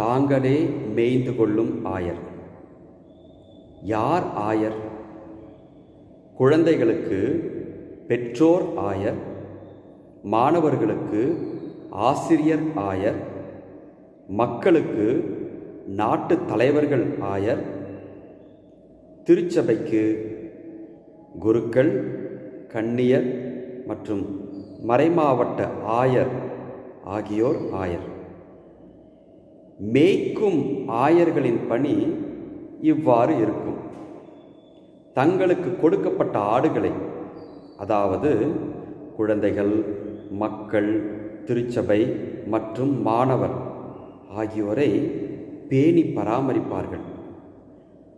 தாங்களே மேய்ந்து கொள்ளும் ஆயர். யார் ஆயர்? குழந்தைகளுக்கு பெற்றோர் ஆயர். மாணவர்களுக்கு ஆசிரியர் ஆயர். மக்களுக்கு நாட்டு தலைவர்கள் ஆயர். திருச்சபைக்கு குருக்கள் கன்னியர் மற்றும் மறைமாவட்ட ஆயர் ஆகியோர் ஆயர். மேய்க்கும் ஆயர்களின் பணி இவ்வாறு இருக்கும். தங்களுக்கு கொடுக்கப்பட்ட ஆடுகளை அதாவது குழந்தைகள் மக்கள் திருச்சபை மற்றும் மாணவர் ஆகியோரை பேணி பராமரிப்பார்கள்.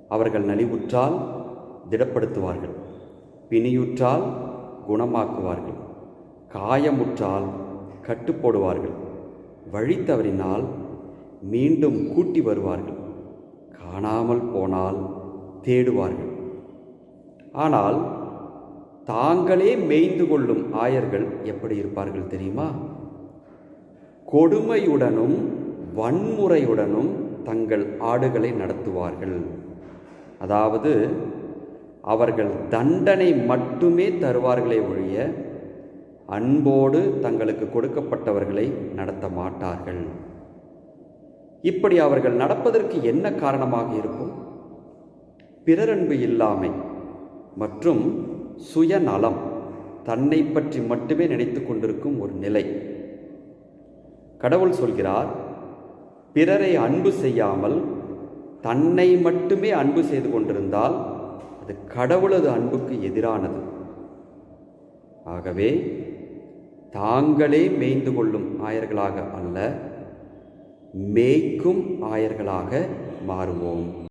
அவர்கள் நலிவுற்றால் திடப்படுத்துவார்கள் பிணியுற்றால் குணமாக்குவார்கள் காயமுற்றால் கட்டுப்போடுவார்கள் வழி தவறினால் மீண்டும் கூட்டி வருவார்கள். காணாமல் போனால் தேடுவார்கள். ஆனால் தாங்களே மேய்ந்து கொள்ளும் ஆயர்கள் எப்படி இருப்பார்கள் தெரியுமா? கொடுமையுடனும் வன்முறையுடனும் தங்கள் ஆடுகளை நடத்துவார்கள். அதாவது அவர்கள் தண்டனை மட்டுமே தருவார்களே ஒழிய அன்போடு தங்களுக்கு கொடுக்கப்பட்டவர்களை நடத்த மாட்டார்கள். இப்படி அவர்கள் நடப்பதற்கு என்ன காரணமாக இருக்கும்? பிறரன்பு இல்லாமை மற்றும் சுயநலம் தன்னை பற்றி மட்டுமே நினைத்து கொண்டிருக்கும் ஒரு நிலை. கடவுள் சொல்கிறார் பிறரை அன்பு செய்யாமல் தன்னை மட்டுமே அன்பு செய்து கொண்டிருந்தால் அது கடவுளது அன்புக்கு எதிரானது. ஆகவே தாங்களே மேய்ந்து கொள்ளும் ஆயர்களாக அல்ல மேய்க்கும் ஆயர்களாக மாறுவோம்.